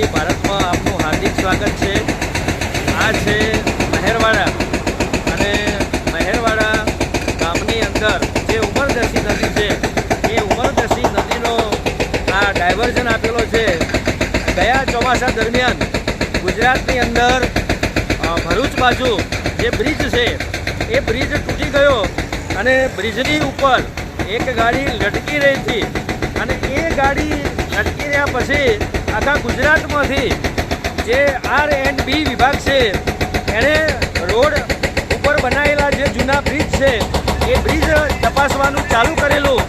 TV ભારતમાં આપનું હાર્દિક સ્વાગત છે. આ છે મહેરવાડા. અને મહેરવાડા ગામની અંદર જે ઉમરદસી નદી છે, એ ઉમરદસી નદીનો આ ડાયવર્ઝન આપેલો છે. ગયા ચોમાસા દરમિયાન ગુજરાતની અંદર ભરૂચ બાજુ જે બ્રિજ છે, એ બ્રિજ તૂટી ગયો અને બ્રિજની ઉપર એક ગાડી લટકી રહી હતી. અને એ ગાડી લટકી રહ્યા પછી આખા ગુજરાતમાંથી જે આર એન્ડ બી વિભાગ છે, એણે રોડ ઉપર બનાવેલા જે જૂના બ્રિજ છે, એ બ્રિજ તપાસવાનું ચાલુ કરેલું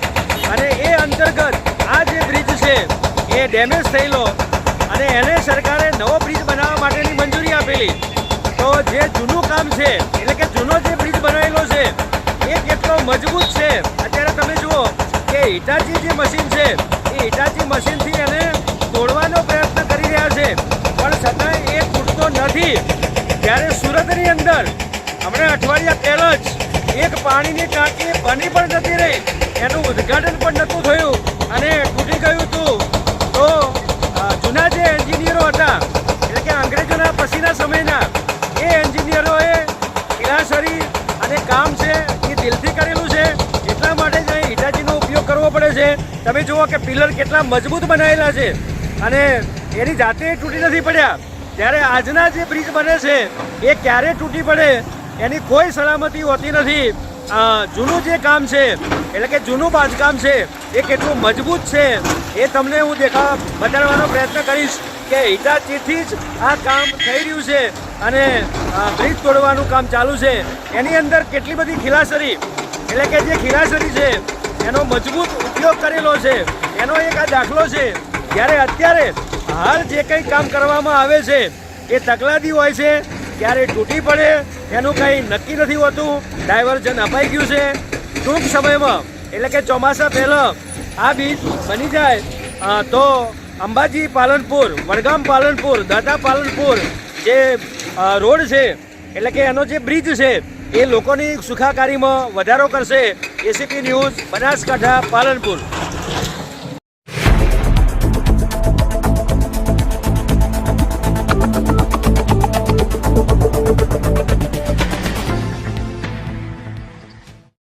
અને એ અંતર્ગત આ જે બ્રિજ છે, એ ડેમેજ થયેલો અને એને સરકારે નવો બ્રિજ બનાવવા માટેની મંજૂરી આપેલી. તો જે જૂનું કામ છે, એટલે કે જૂનો જે બ્રિજ બનાવેલો છે, એ કેટલો મજબૂત છે? અત્યારે તમે જુઓ કે હિટાચી જે મશીન છે, એ હિટાચી મશીનથી એને તોડવાનો પ્રયત્ન કરી રહ્યા છે. પણ છતાં એ તૂટતો નથી. જ્યારે સુરતની અંદર, હમણાં અઠવાડિયા પહેલાં જ એક પાણીની ટાંકી બની પણ નથી રહી. એનું ઉદ્ઘાટન પણ નહોતું થયું અને તૂટી ગયું હતું. તો જૂના જે એન્જિનિયરો હતા, એટલે કે અંગ્રેજોના પછીના સમયના, એ એન્જિનિયરોએ કિલાસરી અને કામ છે એ દિલથી કરેલું છે. એટલા માટે જ અહીં હિટાચીનો ઉપયોગ કરવો પડે છે. તમે જુઓ કે પિલર કેટલા મજબૂત બનાવેલા છે. અને એની જાતે તૂટી નથી પડ્યા. ત્યારે આજના જે બ્રિજ બને છે, એ ક્યારે તૂટી પડે, એની કોઈ સલામતી હોતી નથી. જૂનું જે કામ છે, એટલે કે જૂનું બાંધકામ છે, એ કેટલું મજબૂત છે, એ તમને હું દેખા, બતાડવાનો પ્રયત્ન કરીશ કે હિટાચીથી જ આ કામ થઈ રહ્યું છે અને બ્રિજ તોડવાનું કામ ચાલુ છે. એની અંદર કેટલી બધી ખીલાસરી, એટલે કે જે ખીલાસરી છે, એનો મજબૂત ઉપયોગ કરેલો છે. એનો એક આ દાખલો છે. જ્યારે અત્યારે હાલ જે કંઈ કામ કરવામાં આવે છે, એ તકલાદી હોય છે, ક્યારે તૂટી પડે, એનું કંઈ નક્કી નથી હોતું, ડાયવર્ઝન અપાઈ ગયું છે. ટૂંક સમયમાં, એટલે કે ચોમાસા પહેલાં, આ બીચ બની જાય. તો અંબાજી પાલનપુર, વડગામ પાલનપુર, દાદા પાલનપુર જે રોડ છે, એટલે કે એનો જે બ્રિજ છે, એ લોકોની સુખાકારીમાં વધારો કરશે. ACP news, Banaskantha, Palanpur.